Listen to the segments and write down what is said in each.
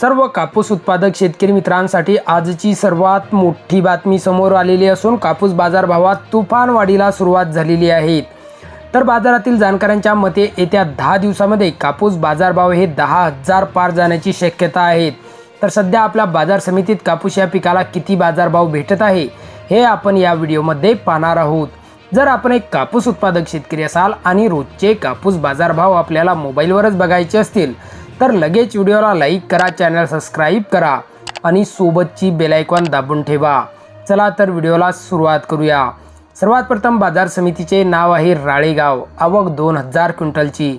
सर्व कापूस उत्पादक शेतकरी मित्रांसाठी आजची सर्वात मोठी बातमी समोर आलेली असून कापूस बाजारभावात तुफान वाढीला सुरुवात झालेली आहे. तर बाजारातील जाणकारांच्या मते येत्या दहा दिवसामध्ये कापूस बाजारभाव हे दहा हजार पार जाण्याची शक्यता आहे. तर सध्या आपल्या बाजार समितीत कापूस या पिकाला किती बाजारभाव भेटत आहे हे आपण या व्हिडिओमध्ये पाहणार आहोत. जर आपण एक कापूस उत्पादक शेतकरी असाल आणि रोजचे कापूस बाजारभाव आपल्याला मोबाईलवरच बघायचे असतील तर लगेच व्हिडिओला लाईक करा चॅनल सबस्क्राईब करा आणि सोबतची बेलायकॉन दाबून ठेवा. चला तर व्हिडिओला सुरुवात करूया. सर्वात प्रथम बाजार समितीचे नाव आहे राळेगाव. आवक दोन हजार क्विंटलची.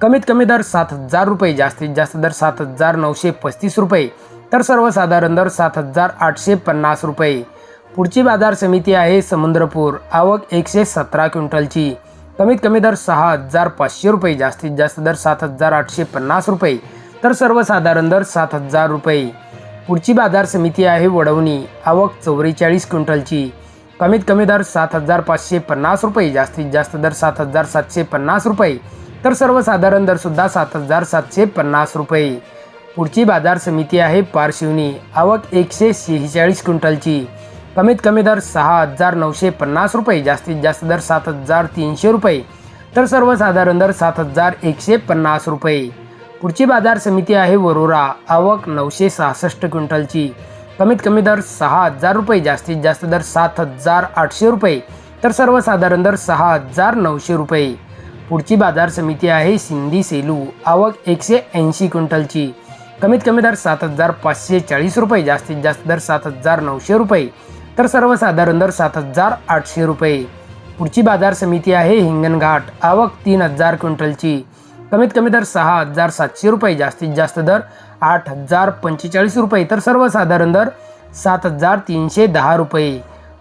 कमीत कमी दर सात हजार रुपये जास्तीत जास्त दर सात हजार नऊशे पस्तीस रुपये तर सर्वसाधारण दर सात हजार आठशे पन्नास रुपये. पुढची बाजार समिती आहे समुद्रपूर. आवक एकशे सतरा क्विंटलची. कमीत कमी दर सहा हजार पाचशे रुपये जास्तीत जास्त दर सात हजार आठशे पन्नास रुपये. तर सर्वसाधारण दर सात हजार रुपये. पुढची बाजार समिती आहे वडवणी आवक चौवेचाळीस क्विंटलची. कमीत कमी दर सात हजार पाचशे पन्नास रुपये जास्तीत जास्त दर सात हजार सातशे पन्नास रुपये. तर सर्वसाधारण दरसुद्धा सात हजार सातशे पन्नास रुपये. पुढची बाजार समिती आहे पारशिवनी आवक एकशे शेहेचाळीस क्विंटलची. कमीत कमी दर सहा हजार नऊशे पन्नास रुपये जास्तीत जास्त दर सात हजार तीनशे रुपये तर सर्वसाधारण दर सात हजार एकशे पन्नास रुपये. पुढची बाजार समिती आहे वरोरा आवक नऊशे सहासष्ट क्विंटलची. कमीत कमी दर सहा हजार रुपये जास्तीत जास्त दर सात हजार आठशे रुपये तर सर्वसाधारण दर सहा हजार नऊशे रुपये. पुढची बाजार समिती आहे सिंधी सेलू आवक एकशे ऐंशी क्विंटलची. कमीत कमी दर सात हजार पाचशे चाळीस रुपये जास्तीत जास्त दर सात हजार नऊशे रुपये तर सर्वसाधारण दर सात हजार आठशे रुपये. पुढची बाजार समिती आहे हिंगणघाट आवक तीन हजार क्विंटलची. कमीत कमी दर सहा हजार सातशे रुपये जास्तीत जास्त दर आठ हजार पंचेचाळीस रुपये तर सर्वसाधारण दर सात हजार तीनशे दहा रुपये.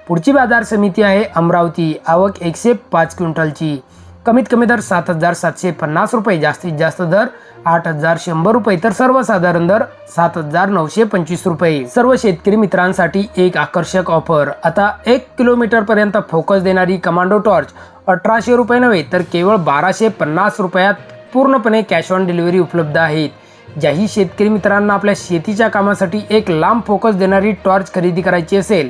पुढची बाजार समिती आहे अमरावती. आवक एकशे पाच क्विंटलची. कमीत कमी दर सात हजार सातशे पन्नास रुपये जास्तीत जास्त दर आठ हजार शंभर रुपये तर सर्वसाधारण दर सात हजार नऊशे पंचवीस रुपये. सर्व शेतकरी मित्रांसाठी एक आकर्षक ऑफर. आता एक किलोमीटर पर्यंत फोकस देणारी कमांडो टॉर्च अठराशे रुपये नव्हे तर केवळ बाराशे पन्नास रुपयात पूर्णपणे कॅश ऑन डिलिव्हरी उपलब्ध आहेत. ज्याही शेतकरी मित्रांना आपल्या शेतीच्या कामासाठी एक लांब फोकस देणारी टॉर्च खरेदी करायची असेल